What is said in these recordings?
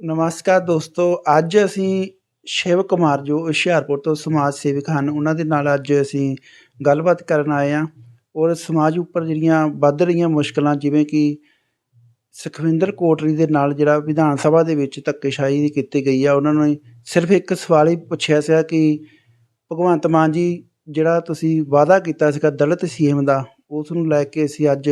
ਨਮਸਕਾਰ ਦੋਸਤੋ, ਅੱਜ ਅਸੀਂ ਸ਼ਿਵ ਕੁਮਾਰ ਜੋ ਹੁਸ਼ਿਆਰਪੁਰ ਤੋਂ ਸਮਾਜ ਸੇਵਕ ਹਨ, ਉਹਨਾਂ ਦੇ ਨਾਲ ਅੱਜ ਅਸੀਂ ਗੱਲਬਾਤ ਕਰਨ ਆਏ ਹਾਂ ਔਰ ਸਮਾਜ ਉੱਪਰ ਜਿਹੜੀਆਂ ਵੱਧ ਰਹੀਆਂ ਮੁਸ਼ਕਲਾਂ, ਜਿਵੇਂ ਕਿ ਸੁਖਵਿੰਦਰ ਕੋਟਰੀ ਦੇ ਨਾਲ ਜਿਹੜਾ ਵਿਧਾਨ ਸਭਾ ਦੇ ਵਿੱਚ ਧੱਕੇਸ਼ਾਹੀ ਕੀਤੀ ਗਈ ਆ, ਉਹਨਾਂ ਨੇ ਸਿਰਫ ਇੱਕ ਸਵਾਲ ਹੀ ਪੁੱਛਿਆ ਸੀਗਾ ਕਿ ਭਗਵੰਤ ਮਾਨ ਜੀ, ਜਿਹੜਾ ਤੁਸੀਂ ਵਾਅਦਾ ਕੀਤਾ ਸੀਗਾ ਦਲਿਤ ਸੀਐਮ ਦਾ, ਉਸ ਨੂੰ ਲੈ ਕੇ ਅਸੀਂ ਅੱਜ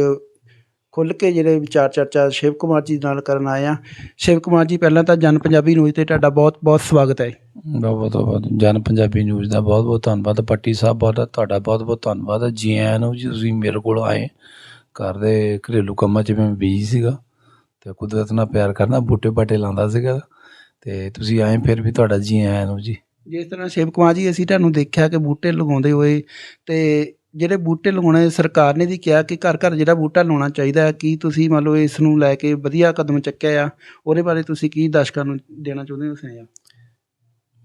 ਖੁੱਲ੍ਹ ਕੇ ਜਿਹੜੇ ਵਿਚਾਰ ਚਰਚਾ ਸ਼ਿਵ ਕੁਮਾਰ ਜੀ ਨਾਲ ਕਰਨ ਆਏ ਆ ਸ਼ਿਵ ਕੁਮਾਰ ਜੀ ਪਹਿਲਾਂ ਤਾਂ ਜਨ ਪੰਜਾਬੀ ਨਿਊਜ਼ ਤੇ ਤੁਹਾਡਾ ਬਹੁਤ ਬਹੁਤ ਸਵਾਗਤ ਹੈ। ਬਹੁਤ ਬਹੁਤ। ਬਹੁਤ ਜਨ ਪੰਜਾਬੀ ਨਿਊਜ਼ ਦਾ ਬਹੁਤ ਬਹੁਤ ਧੰਨਵਾਦ। ਪੱਟੀ ਸਾਹਿਬ ਬਹੁਤ ਤੁਹਾਡਾ ਬਹੁਤ ਬਹੁਤ ਧੰਨਵਾਦ। ਜੀ ਆਇਆਂ ਨੂੰ ਜੀ ਤੁਸੀਂ ਮੇਰੇ ਕੋਲ ਆਏ। ਘਰ ਦੇ ਘਰੇਲੂ ਕੰਮਾਂ 'ਚ ਮੈਂ ਬਿਜ਼ੀ ਸੀਗਾ ਤੇ ਕੁਦਰਤ ਨਾਲ ਪਿਆਰ ਕਰਨਾ ਬੂਟੇ ਬਾਟੇ ਲਾਉਂਦਾ ਸੀਗਾ ਤੇ ਤੁਸੀਂ ਆਏ ਫਿਰ ਵੀ ਤੁਹਾਡਾ ਜੀ ਆਇਆਂ ਨੂੰ ਜੀ। ਜਿਸ ਤਰ੍ਹਾਂ ਸ਼ਿਵ ਕੁਮਾਰ ਜੀ ਅਸੀਂ ਤੁਹਾਨੂੰ ਦੇਖਿਆ ਕਿ ਬੂਟੇ ਲਗਾਉਂਦੇ ਹੋਏ ਤੇ ਜਿਹੜੇ ਬੂਟੇ ਲਗਾਉਣੇ ਸਰਕਾਰ ਨੇ ਵੀ ਕਿਹਾ ਕਿ ਘਰ ਘਰ ਜਿਹੜਾ ਬੂਟਾ ਲਾਉਣਾ ਚਾਹੀਦਾ ਹੈ, ਕੀ ਤੁਸੀਂ ਮੰਨ ਲਓ ਇਸ ਨੂੰ ਲੈ ਕੇ ਵਧੀਆ ਕਦਮ ਚੱਕਿਆ ਆ? ਉਹਦੇ ਬਾਰੇ ਤੁਸੀਂ ਕੀ ਦਰਸ਼ਕਾਂ ਨੂੰ ਦੇਣਾ ਚਾਹੁੰਦੇ ਹੋ, ਸੁਨੇਹਾ?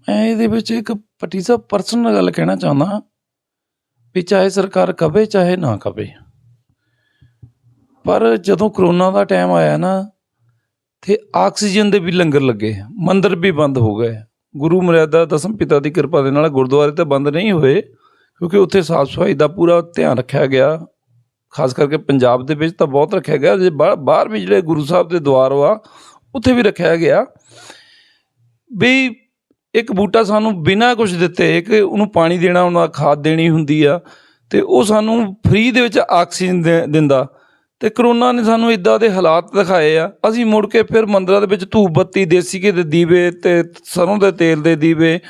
ਮੈਂ ਇਹਦੇ ਵਿੱਚ ਇੱਕ ਪੱਟੀ ਸਾਹਿਬ ਪਰਸਨਲ ਗੱਲ ਕਹਿਣਾ ਚਾਹੁੰਦਾ ਵੀ ਚਾਹੇ ਸਰਕਾਰ ਕਵੇ, ਚਾਹੇ ਨਾ ਕਵੇ। ਪਰ ਜਦੋਂ ਕਰੋਨਾ ਦਾ ਟਾਈਮ ਆਇਆ ਨਾ, ਤੇ ਆਕਸੀਜਨ ਦੇ ਵੀ ਲੰਗਰ ਲੱਗੇ, ਮੰਦਰ ਵੀ ਬੰਦ ਹੋ ਗਏ। ਗੁਰੂ ਮਰਿਆਦਾ ਦਸਮ ਪਿਤਾ ਦੀ ਕਿਰਪਾ ਦੇ ਨਾਲ ਗੁਰਦੁਆਰੇ ਤਾਂ ਬੰਦ ਨਹੀਂ ਹੋਏ। ਕਿਉਂਕਿ ਉੱਥੇ ਸਾਫ਼ ਸਫ਼ਾਈ ਦਾ ਪੂਰਾ ਧਿਆਨ ਰੱਖਿਆ ਗਿਆ। ਖਾਸ ਕਰਕੇ ਪੰਜਾਬ ਦੇ ਵਿੱਚ ਤਾਂ ਬਹੁਤ ਰੱਖਿਆ ਗਿਆ। ਜੇ ਬਾਹਰ ਬਾਹਰ ਵੀ ਜਿਹੜੇ ਗੁਰੂ ਸਾਹਿਬ ਦੇ ਦਵਾਰ ਆ ਉੱਥੇ ਵੀ ਰੱਖਿਆ ਗਿਆ। ਵੀ ਇੱਕ ਬੂਟਾ ਸਾਨੂੰ ਬਿਨਾਂ ਕੁਝ ਦਿੱਤੇ ਕਿ ਉਹਨੂੰ ਪਾਣੀ ਦੇਣਾ, ਉਹਨਾਂ ਖਾਦ ਦੇਣੀ ਹੁੰਦੀ ਆ, ਤੇ ਉਹ ਸਾਨੂੰ ਫ੍ਰੀ ਦੇ ਵਿੱਚ ਆਕਸੀਜਨ ਦੇ- ਦਿੰਦਾ। ਤੇ ਕਰੋਨਾ ਨੇ ਸਾਨੂੰ ਇਦਾਂ ਦੇ ਹਾਲਾਤ ਦਿਖਾਏ ਆ। ਅਸੀਂ ਮੁੜ ਕੇ ਫਿਰ ਮੰਦਰਾਂ ਦੇ ਵਿੱਚ ਧੂਪ ਬੱਤੀ, ਦੇਸੀ ਘੇ ਦੇ ਦੀਵੇ ਤੇ ਸਰੋਂ ਦੇ ਤੇਲ ਦੇ ਦੀਵੇ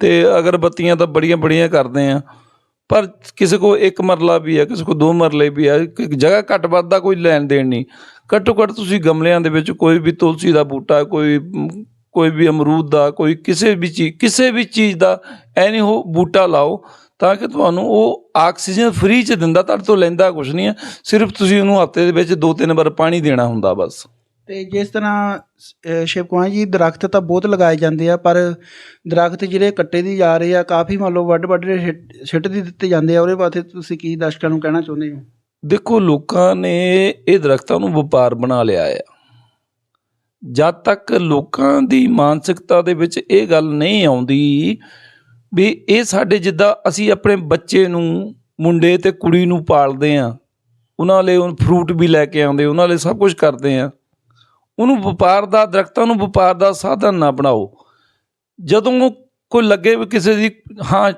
ਤੇ ਅਗਰਬੱਤੀਆਂ ਤਾਂ ਬੜੀਆਂ ਬੜੀਆਂ ਕਰਦੇ ਆ। ਪਰ ਕਿਸੇ ਕੋ ਇੱਕ ਮਰਲਾ ਵੀ ਹੈ ਕਿਸੇ ਕੋ ਦੋ ਮਰਲੇ ਵੀ ਹੈ ਇੱਕ ਜਗ੍ਹਾ ਘੱਟ ਵੱਧ ਦਾ ਕੋਈ ਲੈਣ ਦੇਣ ਨਹੀਂ। ਘੱਟੋ ਘੱਟ ਤੁਸੀਂ ਗਮਲਿਆਂ ਦੇ ਵਿੱਚ ਕੋਈ ਵੀ ਤੁਲਸੀ ਦਾ ਬੂਟਾ, ਕੋਈ ਕੋਈ ਵੀ ਅਮਰੂਦ ਦਾ, ਕੋਈ ਕਿਸੇ ਵੀ ਚੀਜ਼, ਕਿਸੇ ਵੀ ਚੀਜ਼ ਦਾ ਐ ਨਹੀਂ ਹੋ ਬੂਟਾ ਲਾਓ ਤਾਂ ਕਿ ਤੁਹਾਨੂੰ ਉਹ ਆਕਸੀਜਨ ਫ੍ਰੀ ਚ ਦਿੰਦਾ, ਤੁਹਾਡੇ ਤੋਂ ਲੈਂਦਾ ਕੁਝ ਨਹੀਂ ਹੈ। ਸਿਰਫ ਤੁਸੀਂ ਉਹਨੂੰ ਹਫ਼ਤੇ ਦੇ ਵਿੱਚ ਦੋ ਤਿੰਨ ਵਾਰ ਪਾਣੀ ਦੇਣਾ ਹੁੰਦਾ ਬਸ। ਤੇ ਜਿਸ ਤਰ੍ਹਾਂ, ਅਹ, ਸ਼ਿਵ ਕੁਮਾਰ ਜੀ, ਦਰਖਤ ਤਾਂ ਬਹੁਤ ਲਗਾਏ ਜਾਂਦੇ ਆ, ਪਰ ਦਰਖਤ ਜਿਹੜੇ ਕੱਟੇ ਦੀ ਜਾ ਰਹੇ ਆ, ਕਾਫੀ ਮੰਨ ਲਓ ਵੱਡ ਵੱਡ ਦੇ ਸਿੱਟ- ਸਿੱਟ ਦੀ ਦਿੱਤੇ ਜਾਂਦੇ ਆ, ਉਹਦੇ ਬਾਰੇ ਤੁਸੀਂ ਕੀ ਦਰਸ਼ਕਾਂ ਨੂੰ ਕਹਿਣਾ ਚਾਹੁੰਦੇ ਹੋ? ਦੇਖੋ, ਲੋਕਾਂ ਨੇ ਇਹ ਦਰਖਤਾਂ ਨੂੰ ਵਪਾਰ ਬਣਾ ਲਿਆ ਆ। ਜਦ ਤੱਕ ਲੋਕਾਂ ਦੀ ਮਾਨਸਿਕਤਾ ਦੇ ਵਿੱਚ ਇਹ ਗੱਲ ਨਹੀਂ ਆਉਂਦੀ ਵੀ ਇਹ ਸਾਡੇ ਜਿੱਦਾਂ ਅਸੀਂ ਆਪਣੇ ਬੱਚੇ ਨੂੰ, ਮੁੰਡੇ ਤੇ ਕੁੜੀ ਨੂੰ ਪਾਲਦੇ ਆ, ਉਹਨਾਂ ਲਈ ਉਹ ਫਰੂਟ ਵੀ ਲੈ ਕੇ ਆਉਂਦੇ, ਉਹਨਾਂ ਲਈ ਸਭ ਕੁਝ ਕਰਦੇ ਆ ਉਹਨੂੰ ਵਪਾਰ ਦਾ, ਦਰਖਤਾਂ ਨੂੰ ਵਪਾਰ ਦਾ ਸਾਧਨ ਨਾ ਬਣਾਓ। ਜਦੋਂ ਕੋਈ ਲੱਗੇ ਵੀ ਕਿਸੇ ਦੀ, ਹਾਂ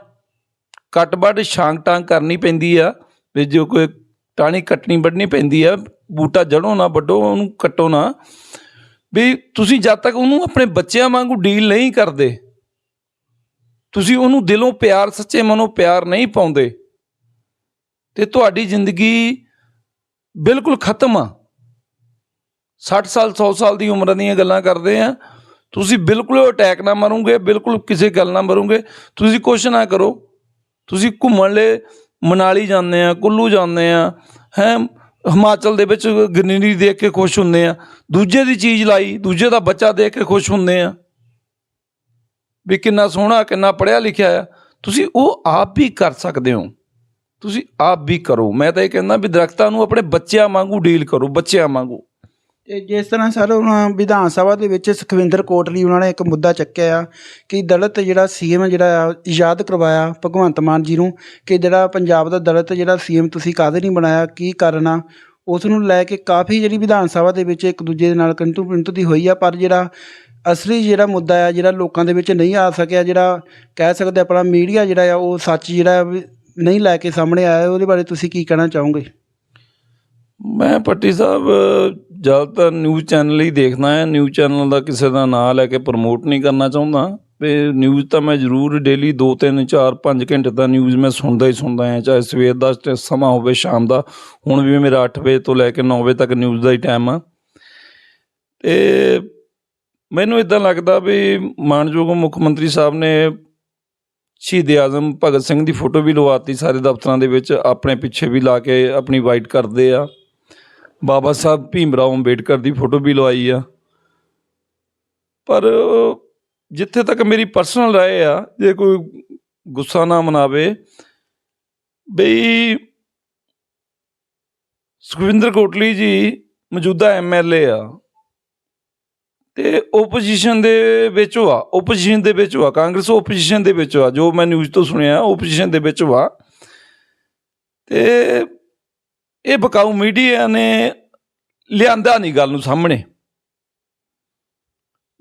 ਕੱਟ ਵੱਢ ਛਾਂਗ ਟਾਂਗ ਕਰਨੀ ਪੈਂਦੀ ਆ, ਵੀ ਜੋ ਕੋਈ ਟਾਹਣੀ ਕੱਟਣੀ ਵੱਢਣੀ ਪੈਂਦੀ ਆ, ਬੂਟਾ ਜੜੋਂ ਨਾ, ਵੱਢੋ, ਉਹਨੂੰ ਕੱਟੋ ਨਾ, ਵੀ ਤੁਸੀਂ ਜਦ ਤੱਕ ਉਹਨੂੰ ਆਪਣੇ ਬੱਚਿਆਂ ਵਾਂਗੂ ਡੀਲ ਨਹੀਂ ਕਰਦੇ, ਤੁਸੀਂ ਉਹਨੂੰ ਦਿਲੋਂ ਪਿਆਰ, ਸੱਚੇ ਮਨੋਂ ਪਿਆਰ ਨਹੀਂ ਪਾਉਂਦੇ, ਤੇ ਤੁਹਾਡੀ ਜ਼ਿੰਦਗੀ ਬਿਲਕੁਲ ਖਤਮ ਆ। 60 ਸਾਲ 100 ਸਾਲ ਦੀ ਉਮਰ ਦੀਆਂ ਗੱਲਾਂ ਕਰਦੇ ਆ। ਤੁਸੀਂ ਬਿਲਕੁਲ ਅਟੈਕ ਨਾ ਮਰੋਗੇ, ਬਿਲਕੁਲ ਕਿਸੇ ਗੱਲ ਨਾ ਮਰੋਗੇ। ਤੁਸੀਂ ਕੁਛ ਨਾ ਕਰੋ। ਤੁਸੀਂ ਘੁੰਮਣ ਲਈ ਮਨਾਲੀ ਜਾਂਦੇ ਆ, ਕੁੱਲੂ ਜਾਂਦੇ ਆ, ਹੈ, ਹਿਮਾਚਲ ਦੇ ਵਿੱਚ ਗ੍ਰੀਨਰੀ ਦੇਖ ਕੇ ਖੁਸ਼ ਹੁੰਦੇ ਆ। ਦੂਜੇ ਦੀ ਚੀਜ਼ ਲਾਈ, ਦੂਜੇ ਦਾ ਬੱਚਾ ਦੇਖ ਕੇ ਖੁਸ਼ ਹੁੰਦੇ ਆ। ਵੀ ਕਿੰਨਾ ਸੋਹਣਾ, ਕਿੰਨਾ ਪੜ੍ਹਿਆ ਲਿਖਿਆ ਆ। ਤੁਸੀਂ ਉਹ ਆਪ ਵੀ ਕਰ ਸਕਦੇ ਹੋ। ਤੁਸੀਂ ਆਪ ਵੀ ਕਰੋ। ਮੈਂ ਤਾਂ ਇਹ ਕਹਿੰਦਾ ਵੀ ਦਰਖਤਾਂ ਨੂੰ ਆਪਣੇ ਬੱਚਿਆਂ ਵਾਂਗੂ ਡੀਲ ਕਰੋ, ਬੱਚਿਆਂ ਵਾਂਗੂ। ਤੇ ਜਿਸ ਤਰ੍ਹਾਂ ਸਰ ਉਹਨਾਂ ਵਿਧਾਨ ਸਭਾ ਦੇ ਵਿੱਚ ਸੁਖਵਿੰਦਰ ਕੋਟਲੀ ਉਹਨਾਂ ਨੇ ਇੱਕ ਮੁੱਦਾ ਚੱਕਿਆ ਆ ਕਿ ਦਲਿਤ ਜਿਹੜਾ ਸੀਐਮ ਜਿਹੜਾ ਆ, ਯਾਦ ਕਰਵਾਇਆ ਭਗਵੰਤ ਮਾਨ ਜੀ ਨੂੰ ਕਿ ਜਿਹੜਾ ਪੰਜਾਬ ਦਾ ਦਲਿਤ ਜਿਹੜਾ ਸੀਐਮ ਤੁਸੀਂ ਕਾਹਦੇ ਨਹੀਂ ਬਣਾਇਆ, ਕੀ ਕਰਨਾ ਉਸ ਨੂੰ ਲੈ ਕੇ ਕਾਫੀ ਜਿਹੜੀ ਵਿਧਾਨ ਸਭਾ ਦੇ ਵਿੱਚ ਇੱਕ ਦੂਜੇ ਦੇ ਨਾਲ ਕੰਟੂ ਪਿੰਟੂ ਦੀ ਹੋਈ ਆ, ਪਰ ਜਿਹੜਾ ਅਸਲੀ ਜਿਹੜਾ ਮੁੱਦਾ ਆ, ਜਿਹੜਾ ਲੋਕਾਂ ਦੇ ਵਿੱਚ ਨਹੀਂ ਆ ਸਕਿਆ, ਜਿਹੜਾ ਕਹਿ ਸਕਦੇ ਆਪਣਾ ਮੀਡੀਆ ਜਿਹੜਾ ਆ, ਉਹ ਸੱਚ ਜਿਹੜਾ ਨਹੀਂ ਲੈ ਕੇ ਸਾਹਮਣੇ ਆਇਆ, ਉਹਦੇ ਬਾਰੇ ਤੁਸੀਂ ਕੀ ਕਹਿਣਾ ਚਾਹੋਗੇ? ਮੈਂ ਪੱਟੀ ਸਾਹਿਬ ਜ਼ਿਆਦਾਤਰ ਨਿਊਜ਼ ਚੈਨਲ ਹੀ ਦੇਖਦਾ ਹਾਂ। ਨਿਊਜ਼ ਚੈਨਲ ਦਾ ਕਿਸੇ ਦਾ ਨਾਂ ਲੈ ਕੇ ਪ੍ਰਮੋਟ ਨਹੀਂ ਕਰਨਾ ਚਾਹੁੰਦਾ। ਵੀ ਨਿਊਜ਼ ਤਾਂ ਮੈਂ ਜ਼ਰੂਰ ਡੇਲੀ 2 3 4 5 ਘੰਟੇ ਦਾ ਨਿਊਜ਼ ਮੈਂ ਸੁਣਦਾ ਹੀ ਸੁਣਦਾ ਹਾਂ। ਚਾਹੇ ਸਵੇਰ ਦਾ ਸ- ਸਮਾਂ ਹੋਵੇ, ਸ਼ਾਮ ਦਾ। ਹੁਣ ਵੀ ਮੇਰਾ 8 ਵਜੇ ਤੋਂ ਲੈ ਕੇ 9 ਵਜੇ ਤੱਕ ਨਿਊਜ਼ ਦਾ ਹੀ ਟਾਈਮ ਆ। ਤੇ ਮੈਨੂੰ ਇਦਾਂ ਲੱਗਦਾ ਵੀ ਮਾਨਯੋਗ ਮੁੱਖ ਮੰਤਰੀ ਸਾਹਿਬ ਨੇ ਸ਼ਹੀਦ ਆਜ਼ਮ ਭਗਤ ਸਿੰਘ ਦੀ ਫੋਟੋ ਵੀ ਲਵਾਤੀ ਸਾਰੇ ਦਫ਼ਤਰਾਂ ਦੇ ਵਿੱਚ। ਆਪਣੇ ਪਿੱਛੇ ਵੀ ਲਾ ਕੇ ਆਪਣੀ ਵਾਈਟ ਕਰਦੇ ਆ। ਬਾਬਾ ਸਾਹਿਬ ਭੀਮ ਰਾਓ ਅੰਬੇਡਕਰ ਦੀ ਫੋਟੋ ਵੀ ਲਵਾਈ ਆ। ਪਰ ਜਿੱਥੇ ਤੱਕ ਮੇਰੀ ਪਰਸਨਲ ਰਾਏ ਆ, ਜੇ ਕੋਈ ਗੁੱਸਾ ਨਾ ਮਨਾਵੇ, ਬਈ ਸੁਖਵਿੰਦਰ ਕੋਟਲੀ ਜੀ ਮੌਜੂਦਾ ਐਮਐਲਏ ਆ ਤੇ ਓਪੋਜੀਸ਼ਨ ਦੇ ਵਿੱਚ ਵਾ ਓਪੋਜੀਸ਼ਨ ਦੇ ਵਿੱਚ ਵਾ ਕਾਂਗਰਸ ਓਪੋਜੀਸ਼ਨ ਦੇ ਵਿੱਚ ਵਾ ਜੋ ਮੈਂ ਨਿਊਜ਼ ਤੋਂ ਸੁਣਿਆ ਓਪੋਜੀਸ਼ਨ ਦੇ ਵਿੱਚ ਵਾ ਤੇ ਇਹ ਬਕਾਊ ਮੀਡੀਆ ਨੇ ਲਿਆਂਦਾ ਨਹੀਂ ਗੱਲ ਨੂੰ ਸਾਹਮਣੇ।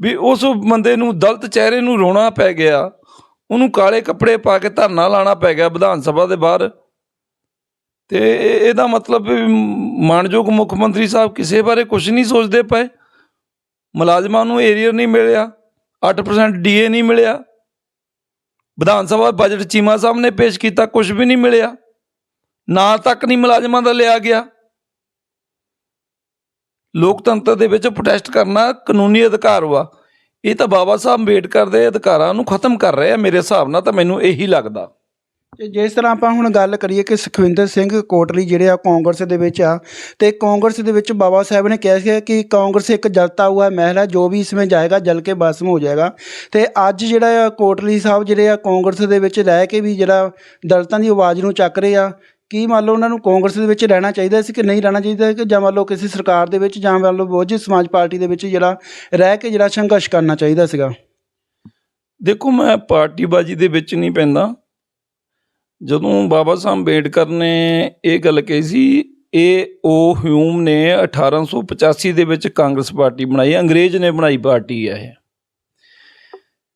ਵੀ ਉਸ ਬੰਦੇ ਨੂੰ ਦਲਤ ਚਿਹਰੇ ਨੂੰ ਰੋਣਾ ਪੈ ਗਿਆ, ਉਹਨੂੰ ਕਾਲੇ ਕੱਪੜੇ ਪਾ ਕੇ ਧਰਨਾ ਲਾਣਾ ਪੈ ਗਿਆ ਵਿਧਾਨ ਸਭਾ ਦੇ ਬਾਹਰ। ਤੇ ਇਹਦਾ ਮਤਲਬ ਵੀ ਮਾਨਯੋਗ ਮੁੱਖ ਮੰਤਰੀ ਸਾਹਿਬ ਕਿਸੇ ਬਾਰੇ ਕੁਝ ਨਹੀਂ ਸੋਚਦੇ ਪਏ। ਮੁਲਾਜ਼ਮਾਂ ਨੂੰ ਏਰੀਅਰ ਨਹੀਂ ਮਿਲਿਆ 8% ਡੀਏ ਨਹੀਂ ਮਿਲਿਆ। ਵਿਧਾਨ ਸਭਾ ਬਜਟ ਚੀਮਾ ਸਾਹਿਬ ਨੇ ਪੇਸ਼ ਕੀਤਾ ਕੁਝ ਵੀ ਨਹੀਂ ਮਿਲਿਆ। ਨਾਂ ਤੱਕ ਨਹੀਂ ਮੁਲਾਜ਼ਮਾਂ ਦਾ ਲਿਆ ਗਿਆ। ਲੋਕਤੰਤਰ ਦੇ ਵਿੱਚ ਪ੍ਰੋਟੈਸਟ ਕਰਨਾ ਕਾਨੂੰਨੀ ਅਧਿਕਾਰ ਵਾ। ਇਹ ਤਾਂ ਬਾਬਾ ਸਾਹਿਬ ਅੰਬੇਡਕਰ ਦੇ ਅਧਿਕਾਰਾਂ ਨੂੰ ਖਤਮ ਕਰ ਰਹੇ ਆ, ਮੇਰੇ ਹਿਸਾਬ ਨਾਲ ਤਾਂ ਮੈਨੂੰ ਇਹੀ ਲੱਗਦਾ। ਜਿਸ ਤਰ੍ਹਾਂ ਆਪਾਂ ਹੁਣ ਗੱਲ ਕਰੀਏ ਕਿ ਸੁਖਵਿੰਦਰ ਸਿੰਘ ਕੋਟਲੀ ਜਿਹੜੇ ਆ ਕਾਂਗਰਸ ਦੇ ਵਿੱਚ ਆ, ਤੇ ਕਾਂਗਰਸ ਦੇ ਵਿੱਚ ਬਾਬਾ ਸਾਹਿਬ ਨੇ ਕਿਹਾ ਸੀ ਕਿ ਕਾਂਗਰਸ ਇੱਕ ਜਲਤਾ ਹੋਇਆ ਮਹਿਲ ਹੈ, ਜੋ ਵੀ ਇਸ ਇਸमें ਜਾਏਗਾ, ਜਲ ਕੇ ਭਸਮ ਹੋ ਜਾਏਗਾ। ਤੇ ਅੱਜ ਜਿਹੜਾ ਆ ਕੋਟਲੀ ਸਾਹਿਬ ਜਿਹੜੇ ਆ ਕਾਂਗਰਸ ਦੇ ਵਿੱਚ ਰਹਿ ਕੇ ਵੀ ਜਿਹੜਾ ਦਲਤਾਂ ਦੀ ਆਵਾਜ਼ ਨੂੰ ਚੱਕ ਰਹੇ ਆ ਕੀ ਮੰਨ ਲਓ ਉਹਨਾਂ ਨੂੰ ਕਾਂਗਰਸ ਦੇ ਵਿੱਚ ਰਹਿਣਾ ਚਾਹੀਦਾ ਸੀ ਕਿ ਨਹੀਂ ਰਹਿਣਾ ਚਾਹੀਦਾ ਕਿ ਜਾਂ ਮੰਨ ਲਓ ਕਿਸੇ ਸਰਕਾਰ ਦੇ ਵਿੱਚ ਜਾਂ ਮੰਨ ਲਓ ਬਹੁਜਨ ਸਮਾਜ ਪਾਰਟੀ ਦੇ ਵਿੱਚ ਜਿਹੜਾ ਰਹਿ ਕੇ ਜਿਹੜਾ ਸੰਘਰਸ਼ ਕਰਨਾ ਚਾਹੀਦਾ ਸੀਗਾ? ਦੇਖੋ, ਮੈਂ ਪਾਰਟੀਬਾਜੀ ਦੇ ਵਿੱਚ ਨਹੀਂ ਪੈਂਦਾ। ਜਦੋਂ ਬਾਬਾ ਸਾਹਿਬ ਅੰਬੇਡਕਰ ਨੇ ਇਹ ਗੱਲ ਕਹੀ ਸੀ, ਇਹ ਉਹ ਹਿਊਮ ਨੇ 1885 ਦੇ ਵਿੱਚ ਕਾਂਗਰਸ ਪਾਰਟੀ ਬਣਾਈ, ਅੰਗਰੇਜ਼ ਨੇ ਬਣਾਈ ਪਾਰਟੀ ਹੈ ਇਹ।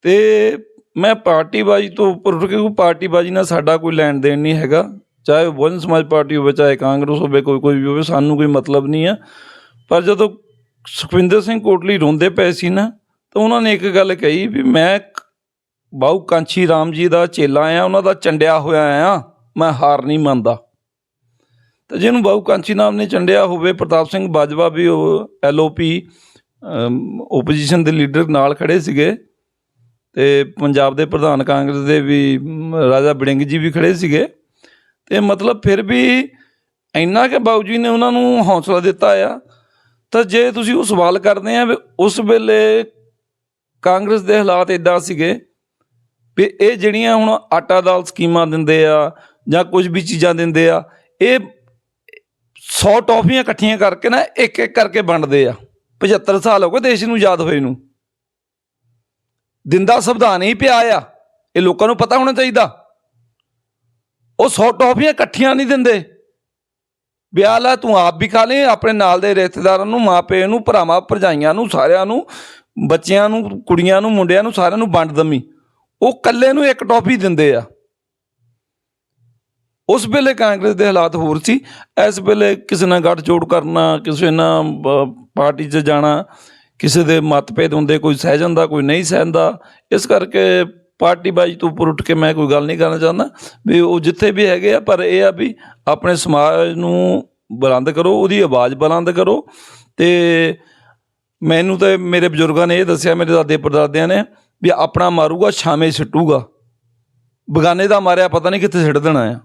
ਤੇ ਮੈਂ ਪਾਰਟੀਬਾਜੀ ਤੋਂ ਉੱਪਰ ਉੱਠ ਕੇ ਪਾਰਟੀਬਾਜੀ ਨਾਲ ਸਾਡਾ ਕੋਈ ਲੈਣ ਦੇਣ ਨਹੀਂ ਹੈਗਾ। ਚਾਹੇ ਉਹ ਬਹੁਜਨ ਸਮਾਜ ਪਾਰਟੀ ਹੋਵੇ, ਚਾਹੇ ਕਾਂਗਰਸ ਹੋਵੇ, ਕੋਈ ਕੋਈ ਵੀ ਹੋਵੇ, ਸਾਨੂੰ ਕੋਈ ਮਤਲਬ ਨਹੀਂ ਆ ਪਰ ਜਦੋਂ ਸੁਖਵਿੰਦਰ ਸਿੰਘ ਕੋਟਲੀ ਰੋਂਦੇ ਪਏ ਸੀ ਨਾ, ਤਾਂ ਉਹਨਾਂ ਨੇ ਇੱਕ ਗੱਲ ਕਹੀ ਵੀ ਮੈਂ ਬਾਊ ਕਾਂਚੀ ਰਾਮ ਜੀ ਦਾ ਚੇਲਾ ਆ, ਉਹਨਾਂ ਦਾ ਚੰਡਿਆ ਹੋਇਆ ਆ, ਮੈਂ ਹਾਰ ਨਹੀਂ ਮੰਨਦਾ। ਤਾਂ ਜਿਹਨੂੰ ਬਾਊ ਕਾਂਚੀ ਨਾਮ ਨੇ ਚੰਡਿਆ ਹੋਵੇ, ਪ੍ਰਤਾਪ ਸਿੰਘ ਬਾਜਵਾ ਵੀ ਉਹ ਐਲਓਪੀ ਓਪੋਜੀਸ਼ਨ ਦੇ ਲੀਡਰ ਨਾਲ ਖੜੇ ਸੀਗੇ। ਤੇ ਪੰਜਾਬ ਦੇ ਪ੍ਰਧਾਨ ਕਾਂਗਰਸ ਦੇ ਵੀ ਰਾਜਾ ਬੜਿੰਗ ਜੀ ਵੀ ਖੜੇ ਸੀਗੇ। ਤੇ ਮਤਲਬ ਫਿਰ ਵੀ ਇੰਨਾ ਕਿ ਬਾਊ ਜੀ ਨੇ ਉਹਨਾਂ ਨੂੰ ਹੌਸਲਾ ਦਿੱਤਾ ਆ, ਤਾਂ ਜੇ ਤੁਸੀਂ ਉਹ ਸਵਾਲ ਕਰਦੇ ਆ ਵੀ ਉਸ ਵੇਲੇ ਕਾਂਗਰਸ ਦੇ ਹਾਲਾਤ ਇਦਾਂ ਸੀਗੇ ਵੀ ਇਹ ਜਿਹੜੀਆਂ ਹੁਣ ਆਟਾ ਦਾਲ ਸਕੀਮਾਂ ਦਿੰਦੇ ਆ ਜਾਂ ਕੁਝ ਵੀ ਚੀਜ਼ਾਂ ਦਿੰਦੇ ਆ, ਇਹ 100 ਟੌਫੀਆਂ ਇਕੱਠੀਆਂ ਕਰਕੇ ਨਾ ਇੱਕ ਇੱਕ ਕਰਕੇ ਵੰਡਦੇ ਆ 75 ਸਾਲ ਹੋ ਗਏ ਦੇਸ਼ ਨੂੰ ਯਾਦ ਹੋਏ ਨੂੰ। ਦਿੰਦਾ ਸੰਵਿਧਾਨ ਹੀ ਪਿਆ ਆ, ਇਹ ਲੋਕਾਂ ਨੂੰ ਪਤਾ ਹੋਣਾ ਚਾਹੀਦਾ। ਉਹ 100 ਟੌਫੀਆਂ ਇਕੱਠੀਆਂ ਨਹੀਂ ਦਿੰਦੇ। ਵਿਆਹ ਲਾ ਤੂੰ ਆਪ ਵੀ ਖਾ ਲੈ, ਆਪਣੇ ਨਾਲ ਦੇ ਰਿਸ਼ਤੇਦਾਰਾਂ ਨੂੰ ਮਾਪੇ ਨੂੰ, ਭਰਾਵਾਂ, ਭਰਜਾਈਆਂ ਨੂੰ, ਸਾਰਿਆਂ ਨੂੰ, ਬੱਚਿਆਂ ਨੂੰ, ਕੁੜੀਆਂ ਨੂੰ, ਮੁੰਡਿਆਂ ਨੂੰ, ਸਾਰਿਆਂ ਨੂੰ ਵੰਡ ਦਮੀ। ਉਹ ਕੱਲੇ ਨੂੰ ਇੱਕ ਟੌਫੀ ਦਿੰਦੇ ਆ। ਉਸ ਵੇਲੇ ਕਾਂਗਰਸ ਦੇ ਹਾਲਾਤ ਹੋਰ ਸੀ। ਇਸ ਵੇਲੇ ਕਿਸੇ ਨਾਲ ਗੱਠਜੋੜ ਕਰਨਾ, ਕਿਸੇ ਨਾਲ ਪਾਰਟੀ 'ਚ ਜਾਣਾ, ਕਿਸੇ ਦੇ ਮਤਭੇਦ ਹੁੰਦੇ, ਕੋਈ ਸਹਿ ਜਾਂਦਾ ਕੋਈ ਨਹੀਂ ਸਹਿੰਦਾ ਇਸ ਕਰਕੇ ਪਾਰਟੀ ਬਾਜੀ ਤੋਂ ਉੱਪਰ ਉੱਠ ਕੇ ਮੈਂ ਕੋਈ ਗੱਲ ਨਹੀਂ ਕਰਨਾ ਚਾਹੁੰਦਾ। ਵੀ ਉਹ ਜਿੱਥੇ ਵੀ ਹੈਗੇ ਆ, ਪਰ ਇਹ ਆ ਵੀ ਆਪਣੇ ਸਮਾਜ ਨੂੰ ਬੁਲੰਦ ਕਰੋ, ਉਹਦੀ ਆਵਾਜ਼ ਬੁਲੰਦ ਕਰੋ। ਤੇ ਮੈਨੂੰ ਤਾਂ ਮੇਰੇ ਬਜ਼ੁਰਗਾਂ ਨੇ ਇਹ ਦੱਸਿਆ, ਮੇਰੇ ਦਾਦੇ ਪੜਦਾਦਿਆਂ ਨੇ ਵੀ ਆਪਣਾ ਮਾਰੂਗਾ, ਛਾਵੇਂ ਸਿੱਟੂਗਾ। ਬਗਾਨੇ ਦਾ ਮਾਰਿਆ, ਪਤਾ ਨਹੀਂ ਕਿੱਥੇ ਸਿੱਟ ਦੇਣਾ ਆ।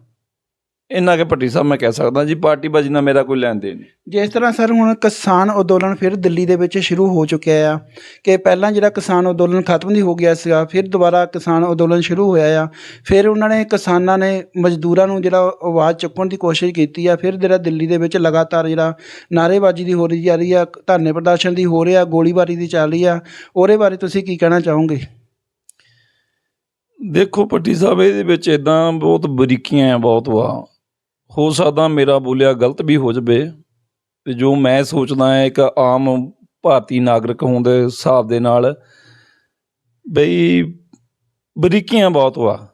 ਇੰਨਾ ਕਿ ਭੱਟੀ ਸਾਹਿਬ ਮੈਂ ਕਹਿ ਸਕਦਾ ਜੀ ਪਾਰਟੀ ਬਾਜੀ ਨਾਲ ਮੇਰਾ ਕੋਈ ਲੈਣ ਦੇਣ ਨਹੀਂ। ਜਿਸ ਤਰ੍ਹਾਂ ਸਰ ਹੁਣ ਕਿਸਾਨ ਅੰਦੋਲਨ ਫਿਰ ਦਿੱਲੀ ਦੇ ਵਿੱਚ ਸ਼ੁਰੂ ਹੋ ਚੁੱਕਿਆ ਆ ਕਿ ਪਹਿਲਾਂ ਜਿਹੜਾ ਕਿਸਾਨ ਅੰਦੋਲਨ ਖਤਮ ਨਹੀਂ ਹੋ ਗਿਆ ਸੀਗਾ ਫਿਰ ਦੁਬਾਰਾ ਕਿਸਾਨ ਅੰਦੋਲਨ ਸ਼ੁਰੂ ਹੋਇਆ ਆ। ਫਿਰ ਉਹਨਾਂ ਨੇ ਕਿਸਾਨਾਂ ਨੇ ਮਜ਼ਦੂਰਾਂ ਨੂੰ ਜਿਹੜਾ ਆਵਾਜ਼ ਚੁੱਕਣ ਦੀ ਕੋਸ਼ਿਸ਼ ਕੀਤੀ ਆ। ਫਿਰ ਜਿਹੜਾ ਦਿੱਲੀ ਦੇ ਵਿੱਚ ਲਗਾਤਾਰ ਜਿਹੜਾ ਨਾਅਰੇਬਾਜ਼ੀ ਦੀ ਹੋ ਰਹੀ ਜਾ ਰਹੀ ਆ ਧਰਨੇ ਪ੍ਰਦਰਸ਼ਨ ਦੀ ਹੋ ਰਿਹਾ ਗੋਲੀਬਾਰੀ ਦੀ ਚੱਲ ਰਹੀ ਆ ਉਹਦੇ ਬਾਰੇ ਤੁਸੀਂ ਕੀ ਕਹਿਣਾ ਚਾਹੋਗੇ? ਦੇਖੋ ਭੱਟੀ ਸਾਹਿਬ ਇਹਦੇ ਵਿੱਚ ਇਦਾਂ ਬਹੁਤ ਬਰੀਕੀਆਂ ਆ ਬਹੁਤ ਵਾ ਹੋ ਸਕਦਾ ਮੇਰਾ ਬੋਲਿਆ ਗਲਤ ਵੀ ਹੋ ਜਾਵੇ। ਤੇ ਜੋ ਮੈਂ ਸੋਚਦਾ ਹਾਂ, ਇੱਕ ਆਮ ਭਾਰਤੀ ਨਾਗਰਿਕ ਹੋਣ ਦੇ ਹਿਸਾਬ ਦੇ ਨਾਲ, ਬਈ ਬਰੀਕੀਆਂ ਬਹੁਤ ਵਾ।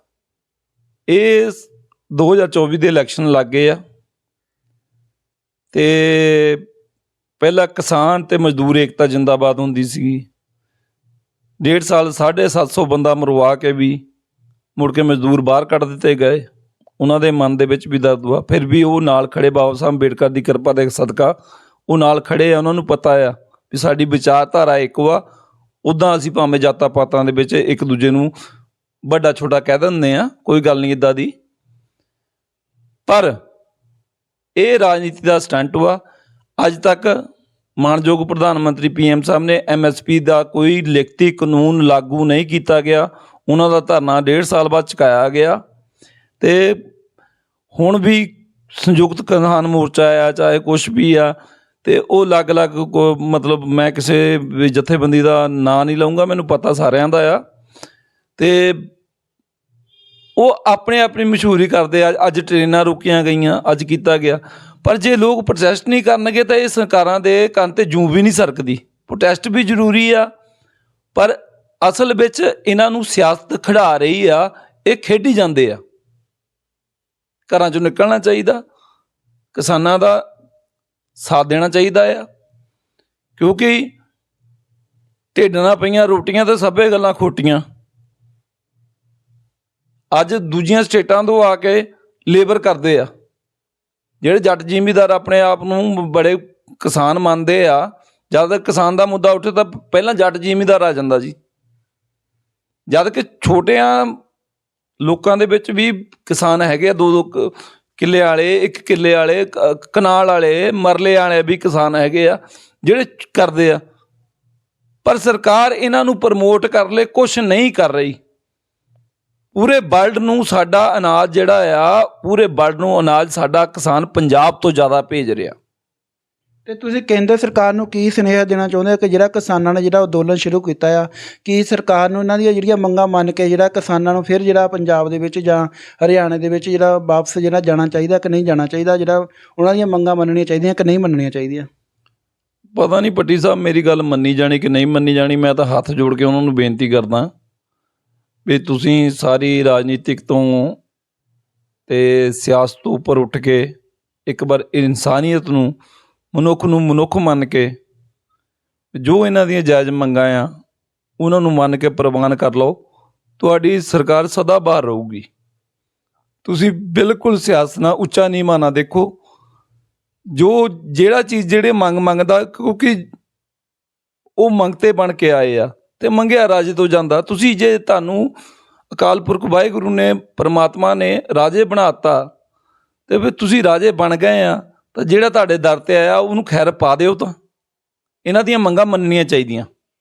ਇਹ 2024 ਦੇ ਇਲੈਕਸ਼ਨ ਲੱਗ ਗਏ ਆ। ਤੇ ਪਹਿਲਾਂ ਕਿਸਾਨ ਤੇ ਮਜ਼ਦੂਰ ਏਕਤਾ ਜਿੰਦਾਬਾਦ ਹੁੰਦੀ ਸੀਗੀ ਡੇਢ ਸਾਲ 750 ਬੰਦਾ ਮਰਵਾ ਕੇ ਵੀ ਮੁੜ ਕੇ ਮਜ਼ਦੂਰ ਬਾਹਰ ਕੱਢ ਦਿੱਤੇ ਗਏ। ਉਹਨਾਂ ਦੇ ਮਨ ਦੇ ਵਿੱਚ ਵੀ ਦਰਦ ਵਾ ਫਿਰ ਵੀ ਉਹ ਨਾਲ ਖੜੇ ਬਾਬਾ ਸਾਹਿਬ ਅੰਬੇਡਕਰ ਦੀ ਕਿਰਪਾ ਦੇ ਸਦਕਾ ਉਹ ਨਾਲ ਖੜੇ ਆ, ਉਹਨਾਂ ਨੂੰ ਪਤਾ ਆ ਵੀ ਸਾਡੀ ਵਿਚਾਰਧਾਰਾ ਇੱਕ ਵਾ। ਉਦਾਂ ਅਸੀਂ ਭਾਵੇਂ ਜਾਤਾਂ ਪਾਤਾਂ ਦੇ ਵਿੱਚ ਇੱਕ ਦੂਜੇ ਨੂੰ ਵੱਡਾ ਛੋਟਾ ਕਹਿ ਦਿੰਦੇ ਆ, ਕੋਈ ਗੱਲ ਨਹੀਂ ਇਦਾਂ ਦੀ। ਪਰ ਇਹ ਰਾਜਨੀਤੀ ਦਾ ਸਟੰਟ ਵਾ। ਅੱਜ ਤੱਕ ਮਾਨਯੋਗ ਪ੍ਰਧਾਨ ਮੰਤਰੀ ਪੀਐਮ ਸਾਹਿਬ ਨੇ ਐਮਐਸਪੀ ਦਾ ਕੋਈ ਲਿਖਤੀ ਕਾਨੂੰਨ ਲਾਗੂ ਨਹੀਂ ਕੀਤਾ ਗਿਆ। ਉਹਨਾਂ ਦਾ ਧਰਨਾ ਡੇਢ ਸਾਲ ਬਾਅਦ ਚੁਕਾਇਆ ਗਿਆ। ਤੇ ਹੁਣ ਵੀ ਸੰਯੁਕਤ ਕਿਸਾਨ ਮੋਰਚਾ ਆ, ਚਾਹੇ ਕੁਝ ਵੀ ਆ, ਤੇ ਉਹ ਅਲੱਗ-ਅਲੱਗ ਕੋ ਮਤਲਬ ਮੈਂ ਕਿਸੇ ਵੀ ਜਥੇਬੰਦੀ ਦਾ ਨਾਂ ਨਹੀਂ ਲਵਾਂਗਾ ਮੈਨੂੰ ਪਤਾ ਸਾਰਿਆਂ ਦਾ ਆ। ਤੇ ਉਹ ਆਪਣੇ ਆਪਣੀ ਮਸ਼ਹੂਰੀ ਕਰਦੇ ਆ, ਅੱਜ ਟ੍ਰੇਨਾਂ ਰੁਕੀਆਂ ਗਈਆਂ, ਅੱਜ ਕੀਤਾ ਗਿਆ। ਪਰ ਜੇ ਲੋਕ ਪ੍ਰੋਟੈਸਟ ਨਹੀਂ ਕਰਨਗੇ, ਤਾਂ ਇਹ ਸਰਕਾਰਾਂ ਦੇ ਕੰਨ ਤੇ ਜੂੰ ਵੀ ਨਹੀਂ ਸਰਕਦੀ। ਪ੍ਰੋਟੈਸਟ ਵੀ ਜ਼ਰੂਰੀ ਆ, ਪਰ ਅਸਲ ਵਿੱਚ ਇਹਨਾਂ ਨੂੰ ਸਿਆਸਤ ਖੜਾ ਰਹੀ ਆ, ਇਹ ਖੇਡੀ ਜਾਂਦੇ ਆ। ਘਰਾਂ ਚੋਂ ਨਿਕਲਣਾ ਚਾਹੀਦਾ, ਕਿਸਾਨਾਂ ਦਾ ਸਾਥ ਦੇਣਾ ਚਾਹੀਦਾ ਆ। ਕਿਉਂਕਿ ਢਿੱਡ ਨਾਲ ਪਈਆਂ ਰੋਟੀਆਂ ਤੇ ਸਭੇ ਗੱਲਾਂ ਖੋਟੀਆਂ। ਅੱਜ ਦੂਜੀਆਂ ਸਟੇਟਾਂ ਤੋਂ ਆ ਕੇ ਲੇਬਰ ਕਰਦੇ ਆ। ਜਿਹੜੇ ਜੱਟ ਜਿਮੀਦਾਰ ਆਪਣੇ ਆਪ ਨੂੰ ਬੜੇ ਕਿਸਾਨ ਮੰਨਦੇ ਆ, ਜਦ ਕਿਸਾਨ ਦਾ ਮੁੱਦਾ ਉੱਠੇ ਤਾਂ ਪਹਿਲਾਂ ਜੱਟ ਜਿਮੀਦਾਰ ਆ ਜਾਂਦਾ ਜੀ। ਜਦ ਕਿ ਛੋਟਿਆਂ ਲੋਕਾਂ ਦੇ ਵਿੱਚ ਵੀ ਕਿਸਾਨ ਹੈਗੇ ਆ, ਦੋ ਦੋ ਕਿੱਲੇ ਵਾਲੇ, ਇੱਕ ਕਿੱਲੇ ਵਾਲੇ ਕਨਾਲ ਵਾਲੇ, ਮਰਲੇ ਵਾਲੇ ਵੀ ਕਿਸਾਨ ਹੈਗੇ ਆ, ਜਿਹੜੇ ਕਰਦੇ ਆ। ਪਰ ਸਰਕਾਰ ਇਹਨਾਂ ਨੂੰ ਪ੍ਰਮੋਟ ਕਰ ਲਈ ਕੁਝ ਨਹੀਂ ਕਰ ਰਹੀ। ਪੂਰੇ ਵਰਲਡ ਨੂੰ ਸਾਡਾ ਅਨਾਜ ਜਿਹੜਾ ਆ, ਪੂਰੇ ਵਰਲਡ ਨੂੰ ਅਨਾਜ ਸਾਡਾ ਕਿਸਾਨ ਪੰਜਾਬ ਤੋਂ ਜ਼ਿਆਦਾ ਭੇਜ ਰਿਹਾ। ਤੇ ਤੁਸੀਂ ਕੇਂਦਰ ਸਰਕਾਰ ਨੂੰ ਕੀ ਸੁਨੇਹਾ ਦੇਣਾ ਚਾਹੁੰਦੇ ਹੋ ਕਿ ਜਿਹੜਾ ਕਿਸਾਨਾਂ ਨੇ ਜਿਹੜਾ ਅੰਦੋਲਨ ਸ਼ੁਰੂ ਕੀਤਾ ਆ, ਕੀ ਸਰਕਾਰ ਨੂੰ ਇਹਨਾਂ ਦੀਆਂ ਜਿਹੜੀਆਂ ਮੰਗਾਂ ਮੰਨ ਕੇ ਜਿਹੜਾ ਕਿਸਾਨਾਂ ਨੂੰ ਫਿਰ ਜਿਹੜਾ ਪੰਜਾਬ ਦੇ ਵਿੱਚ ਜਾਂ ਹਰਿਆਣੇ ਦੇ ਵਿੱਚ ਜਿਹੜਾ ਵਾਪਸ ਜਿਹੜਾ ਜਾਣਾ ਚਾਹੀਦਾ ਕਿ ਨਹੀਂ ਜਾਣਾ ਚਾਹੀਦਾ, ਜਿਹੜਾ ਉਹਨਾਂ ਦੀਆਂ ਮੰਗਾਂ ਮੰਨਣੀਆਂ ਚਾਹੀਦੀਆਂ ਕਿ ਨਹੀਂ ਮੰਨਣੀਆਂ ਚਾਹੀਦੀਆਂ? ਪਤਾ ਨਹੀਂ ਪੱਟੀ ਸਾਹਿਬ, ਮੇਰੀ ਗੱਲ ਮੰਨੀ ਜਾਣੀ ਕਿ ਨਹੀਂ ਮੰਨੀ ਜਾਣੀ, ਮੈਂ ਤਾਂ ਹੱਥ ਜੋੜ ਕੇ ਉਹਨਾਂ ਨੂੰ ਬੇਨਤੀ ਕਰਦਾ ਵੀ ਤੁਸੀਂ ਸਾਰੀ ਰਾਜਨੀਤਿਕ ਤੋਂ ਤੇ ਸਿਆਸਤ ਤੋਂ ਉੱਪਰ ਉੱਠ ਕੇ ਇੱਕ ਵਾਰ ਇਨਸਾਨੀਅਤ ਨੂੰ ਮਨੁੱਖ ਨੂੰ ਮਨੁੱਖ ਮੰਨ ਕੇ ਜੋ ਇਹਨਾਂ ਦੀਆਂ ਜਾਇਜ਼ ਮੰਗਾਂ ਆ, ਉਹਨਾਂ ਨੂੰ ਮੰਨ ਕੇ ਪ੍ਰਵਾਨ ਕਰ ਲਓ। ਤੁਹਾਡੀ ਸਰਕਾਰ ਸਦਾ ਬਾਹਰ ਰਹੂਗੀ। ਤੁਸੀਂ ਬਿਲਕੁਲ ਸਿਆਸਤ ਨਾਲ ਉੱਚਾ ਨੀਵਾਂ ਨਾ ਦੇਖੋ। ਜੋ ਜਿਹੜਾ ਚੀਜ਼ ਜਿਹੜੇ ਮੰਗ ਮੰਗਦਾ, ਕਿਉਂਕਿ ਉਹ ਮੰਗਤੇ ਬਣ ਕੇ ਆਏ ਆ ਤੇ ਮੰਗਿਆ ਰਾਜੇ ਤੋਂ ਜਾਂਦਾ। ਤੁਸੀਂ ਜੇ ਤੁਹਾਨੂੰ ਅਕਾਲ ਪੁਰਖ ਵਾਹਿਗੁਰੂ ਨੇ, ਪਰਮਾਤਮਾ ਨੇ ਰਾਜੇ ਬਣਾਤਾ ਤੇ ਫਿਰ ਤੁਸੀਂ ਰਾਜੇ ਬਣ ਗਏ ਆ। ਤਾਂ ਜਿਹੜਾ ਤੁਹਾਡੇ ਦਰ ਤੇ ਆਇਆ, ਉਹਨੂੰ ਖੈਰ ਪਾ ਦਿਓ ਤਾਂ। ਇਹਨਾਂ ਦੀਆਂ ਮੰਗਾਂ ਮੰਨਣੀਆਂ ਚਾਹੀਦੀਆਂ।